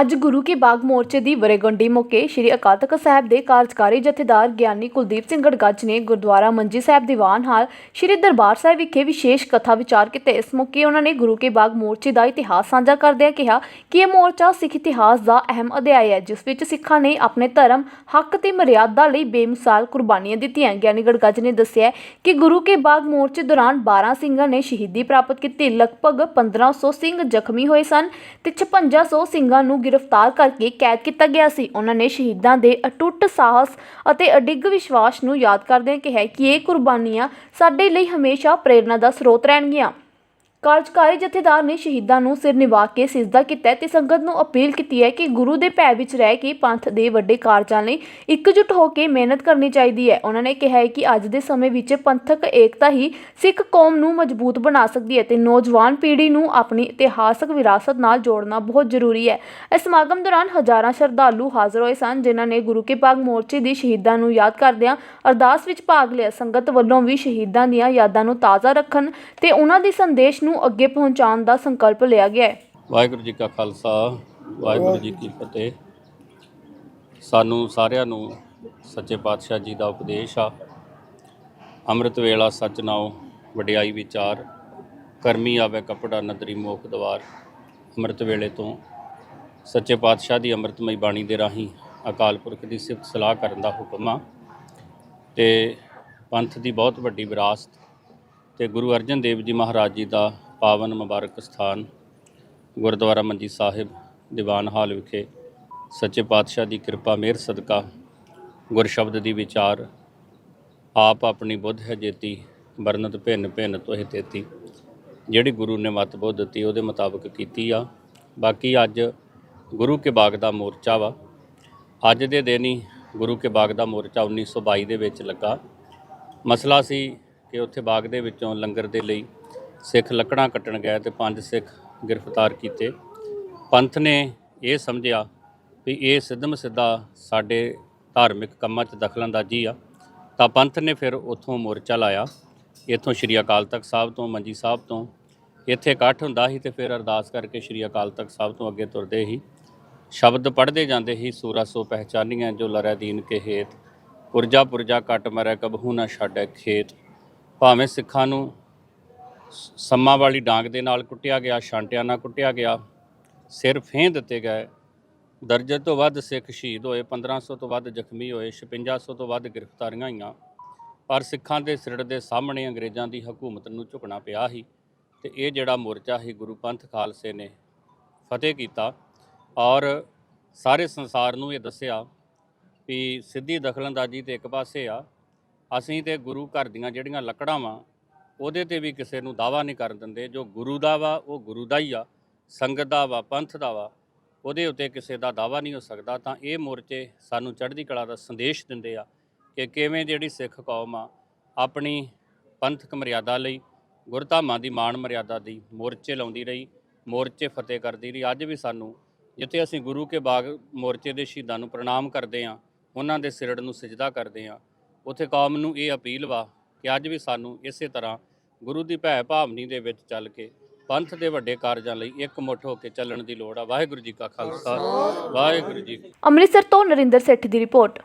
ਅੱਜ ਗੁਰੂ ਕੇ ਬਾਗ ਮੋਰਚੇ ਦੀ ਵਰੇਗੰਢੀ ਮੌਕੇ ਸ੍ਰੀ ਅਕਾਲ ਤਖਤ ਸਾਹਿਬ ਦੇ ਕਾਰਜਕਾਰੀ ਜਥੇਦਾਰ ਗਿਆਨੀ ਕੁਲਦੀਪ ਸਿੰਘ ਗੜਗੱਜ ਨੇ ਗੁਰਦੁਆਰਾ ਮੰਜੀ ਸਾਹਿਬ ਦੀਵਾਨ ਹਾਲ ਸ੍ਰੀ ਦਰਬਾਰ ਸਾਹਿਬ ਵਿਖੇ ਵਿਸ਼ੇਸ਼ ਕਥਾ ਵਿਚਾਰ ਕੀਤੇ। ਇਸ ਮੌਕੇ ਉਹਨਾਂ ਨੇ ਗੁਰੂ ਕੇ ਬਾਗ ਮੋਰਚੇ ਦਾ ਇਤਿਹਾਸ ਸਾਂਝਾ ਕਰਦਿਆਂ ਕਿਹਾ ਕਿ ਇਹ ਮੋਰਚਾ ਸਿੱਖ ਇਤਿਹਾਸ ਦਾ ਅਹਿਮ ਅਧਿਆਇ ਹੈ, ਜਿਸ ਵਿੱਚ ਸਿੱਖਾਂ ਨੇ ਆਪਣੇ ਧਰਮ, ਹੱਕ ਤੇ ਮਰਿਆਦਾ ਲਈ ਬੇਮਿਸਾਲ ਕੁਰਬਾਨੀਆਂ ਦਿੱਤੀਆਂ। ਗਿਆਨੀ ਗੜਗੱਜ ਨੇ ਦੱਸਿਆ ਕਿ ਗੁਰੂ ਕੇ ਬਾਗ ਮੋਰਚੇ ਦੌਰਾਨ 12 ਸਿੰਘਾਂ ਨੇ ਸ਼ਹੀਦੀ ਪ੍ਰਾਪਤ ਕੀਤੀ। ਲਗਭਗ 1500 ਸਿੰਘ ਜ਼ਖਮੀ ਹੋਏ ਸਨ ਤੇ 5600 ਸਿੰਘਾਂ ਨੂੰ ਗ੍ਰਿਫਤਾਰ ਕਰਕੇ ਕੈਦ ਕੀਤਾ ਗਿਆ ਸੀ। ਉਹਨਾਂ ਨੇ ਸ਼ਹੀਦਾਂ ਦੇ ਅਟੁੱਟ ਸਾਹਸ ਅਤੇ ਅਡਿੱਗ ਵਿਸ਼ਵਾਸ ਨੂੰ ਯਾਦ ਕਰਦਿਆਂ ਕਿਹਾ ਕਿ ਇਹ ਕੁਰਬਾਨੀਆਂ ਸਾਡੇ ਲਈ ਹਮੇਸ਼ਾ ਪ੍ਰੇਰਨਾ ਦਾ ਸਰੋਤ ਰਹਿਣਗੀਆਂ। ਕਾਰਜਕਾਰੀ ਜਥੇਦਾਰ ਨੇ ਸ਼ਹੀਦਾਂ ਨੂੰ ਸਿਰ ਨਿਵਾ ਕੇ ਸਿਜਦਾ ਕੀਤਾ ਹੈ ਤੇ ਸੰਗਤ ਨੂੰ ਅਪੀਲ ਕੀਤੀ ਹੈ ਕਿ ਗੁਰੂ ਦੇ ਭੈ ਵਿੱਚ ਰਹਿ ਕੇ ਪੰਥ ਦੇ ਵੱਡੇ ਕਾਰਜਾਂ ਲਈ ਇਕਜੁੱਟ ਹੋ ਕੇ ਮਿਹਨਤ ਕਰਨੀ ਚਾਹੀਦੀ ਹੈ। ਉਹਨਾਂ ਨੇ ਕਿਹਾ ਹੈ ਕਿ ਅੱਜ ਦੇ ਸਮੇਂ ਵਿੱਚ ਪੰਥਕ ਏਕਤਾ ਹੀ ਸਿੱਖ ਕੌਮ ਨੂੰ ਮਜ਼ਬੂਤ ਬਣਾ ਸਕਦੀ ਹੈ ਤੇ ਨੌਜਵਾਨ ਪੀੜ੍ਹੀ ਨੂੰ ਆਪਣੀ ਇਤਿਹਾਸਕ ਵਿਰਾਸਤ ਨਾਲ ਜੋੜਨਾ ਬਹੁਤ ਜ਼ਰੂਰੀ ਹੈ। ਇਸ ਸਮਾਗਮ ਦੌਰਾਨ ਹਜ਼ਾਰਾਂ ਸ਼ਰਧਾਲੂ ਹਾਜ਼ਰ ਹੋਏ ਸਨ, ਜਿਨ੍ਹਾਂ ਨੇ ਗੁਰੂ ਕੇ ਬਾਗ ਮੋਰਚੇ ਦੀ ਸ਼ਹੀਦਾਂ ਨੂੰ ਯਾਦ ਕਰਦਿਆਂ ਅਰਦਾਸ ਵਿੱਚ ਭਾਗ ਲਿਆ। ਸੰਗਤ ਵੱਲੋਂ ਵੀ ਸ਼ਹੀਦਾਂ ਦੀਆਂ ਯਾਦਾਂ ਨੂੰ ਤਾਜ਼ਾ ਰੱਖਣ ਤੇ ਉਹਨਾਂ ਦੇ ਸੰਦੇਸ਼ ਨੂੰ ਅੱਗੇ ਪਹੁੰਚਾਉਣ ਦਾ ਸੰਕਲਪ ਲਿਆ ਗਿਆ ਹੈ। ਵਾਹਿਗੁਰੂ ਜੀ ਕਾ ਖਾਲਸਾ, ਵਾਹਿਗੁਰੂ ਜੀ ਕੀ ਫਤਿਹ। ਸਾਨੂੰ ਸਾਰਿਆਂ ਨੂੰ ਸੱਚੇ ਪਾਤਸ਼ਾਹ ਜੀ ਦਾ ਉਪਦੇਸ਼ ਆ। ਅੰਮ੍ਰਿਤ ਵੇਲਾ ਸੱਚ ਨਾਉ ਵਡਿਆਈ ਵਿਚਾਰ, ਕਰਮੀ ਆਵੇ ਕਪੜਾ, ਨਦਰੀ ਮੋਖ ਦਵਾਰ। ਅੰਮ੍ਰਿਤ ਵੇਲੇ ਤੋਂ ਸੱਚੇ ਪਾਤਸ਼ਾਹ ਦੀ ਅੰਮ੍ਰਿਤਮਈ ਬਾਣੀ ਦੇ ਰਾਹੀਂ ਅਕਾਲ ਪੁਰਖ ਦੀ ਸਿਫਤ ਸਲਾਹ ਕਰਨ ਦਾ ਹੁਕਮ ਆ। ਤੇ ਪੰਥ ਦੀ ਬਹੁਤ ਵੱਡੀ ਵਿਰਾਸਤ ਤੇ ਗੁਰੂ ਅਰਜਨ ਦੇਵ ਜੀ ਮਹਾਰਾਜ ਜੀ ਦਾ ਪਾਵਨ ਮੁਬਾਰਕ ਸਥਾਨ, ਗੁਰਦੁਆਰਾ ਮੰਜੀ ਸਾਹਿਬ, ਦੀਵਾਨ ਹਾਲ ਵਿਖੇ ਸੱਚੇ ਪਾਤਸ਼ਾਹ ਦੀ ਕਿਰਪਾ, ਮਿਹਰ, ਸਦਕਾ ਗੁਰ ਸ਼ਬਦ ਦੀ ਵਿਚਾਰ, ਆਪ ਆਪਣੀ ਬੁੱਧ ਹੈ ਜੇਤੀ, ਵਰਨਤ ਭਿੰਨ ਭਿੰਨ ਤੋਹਿ ਤੇਤੀ, ਜਿਹੜੀ ਗੁਰੂ ਨੇ ਮਤ ਬੁੱਧ ਦਿੱਤੀ, ਉਹਦੇ ਮੁਤਾਬਕ ਕੀਤੀ ਆ। ਬਾਕੀ ਅੱਜ ਗੁਰੂ ਕੇ ਬਾਗ ਦਾ ਮੋਰਚਾ ਵਾ। ਅੱਜ ਦੇ ਦਿਨ ਹੀ ਗੁਰੂ ਕੇ ਬਾਗ ਦਾ ਮੋਰਚਾ 1922 ਦੇ ਵਿੱਚ ਲੱਗਾ। ਮਸਲਾ ਸੀ ਕਿ ਉੱਥੇ ਬਾਗ ਦੇ ਵਿੱਚੋਂ ਲੰਗਰ ਦੇ ਲਈ ਸਿੱਖ ਲੱਕੜਾਂ ਕੱਟਣ ਗਏ ਤੇ ਪੰਜ ਸਿੱਖ ਗ੍ਰਿਫਤਾਰ ਕੀਤੇ। ਪੰਥ ਨੇ ਇਹ ਸਮਝਿਆ ਵੀ ਇਹ ਸਿੱਧਮ ਸਿੱਧਾ ਸਾਡੇ ਧਾਰਮਿਕ ਕੰਮਾਂ 'ਚ ਦਖਲਅੰਦਾਜ਼ੀ ਆ। ਤਾਂ ਪੰਥ ਨੇ ਫਿਰ ਉੱਥੋਂ ਮੋਰਚਾ ਲਾਇਆ। ਇੱਥੋਂ ਸ਼੍ਰੀ ਅਕਾਲ ਤਖਤ ਸਾਹਿਬ ਤੋਂ, ਮੰਜੀ ਸਾਹਿਬ ਤੋਂ। ਇੱਥੇ ਇਕੱਠ ਹੁੰਦਾ ਸੀ ਤੇ ਫਿਰ ਅਰਦਾਸ ਕਰਕੇ ਸ਼੍ਰੀ ਅਕਾਲ ਤਖਤ ਸਾਹਿਬ ਤੋਂ ਅੱਗੇ ਤੁਰਦੇ ਹੀ ਸ਼ਬਦ ਪੜ੍ਹਦੇ ਜਾਂਦੇ ਹੀ ਸੂਰਾ ਸੋ ਪਹਿਚਾਨੀਆਂ ਜੋ ਲਰੈ ਦੀਨ ਕੇ ਹੇਤ। ਪੁਰਜਾ ਪੁਰਜਾ ਕੱਟ ਮਰੈ ਕਬਹੂ ਨਾ ਛਾੜੈ ਖੇਤ। ਭਾਵੇਂ ਸਿੱਖਾਂ ਨੂੰ ਸੰਮਾਂ ਵਾਲੀ ਡਾਂਗ ਦੇ ਨਾਲ ਕੁੱਟਿਆ ਗਿਆ ਛਾਂਟਿਆਂ ਨਾਲ ਕੁੱਟਿਆ ਗਿਆ, ਸਿਰ ਫੇਂ ਦਿੱਤੇ ਗਏ। ਦਰਜਨ ਤੋਂ ਵੱਧ ਸਿੱਖ ਸ਼ਹੀਦ ਹੋਏ 1500 ਤੋਂ ਵੱਧ ਜ਼ਖਮੀ ਹੋਏ 5600 ਤੋਂ ਵੱਧ ਗ੍ਰਿਫਤਾਰੀਆਂ ਹੋਈਆਂ। ਪਰ ਸਿੱਖਾਂ ਦੇ ਸਿਰੜ ਦੇ ਸਾਹਮਣੇ ਅੰਗਰੇਜ਼ਾਂ ਦੀ ਹਕੂਮਤ ਨੂੰ ਝੁਕਣਾ ਪਿਆ ਸੀ ਤੇ ਇਹ ਜਿਹੜਾ ਮੋਰਚਾ ਸੀ, ਗੁਰੂ ਪੰਥ ਖਾਲਸੇ ਨੇ ਫਤਿਹ ਕੀਤਾ ਔਰ ਸਾਰੇ ਸੰਸਾਰ ਨੂੰ ਇਹ ਦੱਸਿਆ ਵੀ ਸਿੱਧੀ ਦਖਲਅੰਦਾਜ਼ੀ ਤੇ ਇੱਕ ਪਾਸੇ ਆ, ਅਸੀਂ ਤੇ ਗੁਰੂ ਘਰ ਦੀਆਂ ਜਿਹੜੀਆਂ ਲੱਕੜਾਂ ਵਾਂ ਉਹਦੇ ਤੇ ਵੀ ਕਿਸੇ ਨੂੰ ਦਾਵਾ ਨਹੀਂ ਕਰਨ ਦਿੰਦੇ। ਜੋ ਗੁਰੂ ਦਾ ਵਾ, ਉਹ ਗੁਰੂ ਦਾ ਹੀ ਆ। ਸੰਗਤ ਦਾ ਵਾ, ਪੰਥ ਦਾ ਵਾ, ਉਹਦੇ ਉੱਤੇ ਕਿਸੇ ਦਾ ਦਾਵਾ ਨਹੀਂ ਹੋ ਸਕਦਾ। ਤਾਂ ਇਹ ਮੋਰਚੇ ਸਾਨੂੰ ਚੜ੍ਹਦੀ ਕਲਾ ਦਾ ਸੰਦੇਸ਼ ਦਿੰਦੇ ਆ ਕਿ ਕਿਵੇਂ ਜਿਹੜੀ ਸਿੱਖ ਕੌਮ ਆ, ਆਪਣੀ ਪੰਥਕ ਮਰਿਆਦਾ ਲਈ, ਗੁਰਧਾਮਾਂ ਦੀ ਮਾਣ ਮਰਿਆਦਾ ਦੀ ਮੋਰਚੇ ਲਾਉਂਦੀ ਰਹੀ, ਮੋਰਚੇ ਫਤਿਹ ਕਰਦੀ ਰਹੀ। ਅੱਜ ਵੀ ਸਾਨੂੰ ਜਿੱਥੇ ਅਸੀਂ ਗੁਰੂ ਕੇ ਬਾਗ ਮੋਰਚੇ ਦੇ ਸ਼ਹੀਦਾਂ ਨੂੰ ਪ੍ਰਣਾਮ ਕਰਦੇ ਆ ਉਹਨਾਂ ਦੇ ਸਿਰੜ ਨੂੰ ਸਜਦਾ ਕਰਦੇ ਆ ਉੱਥੇ ਕੌਮ ਨੂੰ ਇਹ ਅਪੀਲ ਵਾ ਕਿ ਅੱਜ ਵੀ ਸਾਨੂੰ ਇਸੇ ਤਰ੍ਹਾਂ ਗੁਰੂ ਦੀ ਭੈ ਭਾਵਨੀ ਦੇ ਵਿੱਚ ਚੱਲ ਕੇ ਪੰਥ ਦੇ ਵੱਡੇ ਕਾਰਜਾਂ ਲਈ ਇੱਕ ਮੁੱਠ ਹੋ ਕੇ ਚੱਲਣ ਦੀ ਲੋੜ ਆ। ਵਾਹਿਗੁਰੂ ਜੀ ਕਾ ਖਾਲਸਾ ਵਾਹਿਗੁਰੂ ਜੀ ਕੀ ਅੰਮ੍ਰਿਤਸਰ ਤੋਂ ਨਰਿੰਦਰ ਸੇਠੀ ਦੀ ਰਿਪੋਰਟ।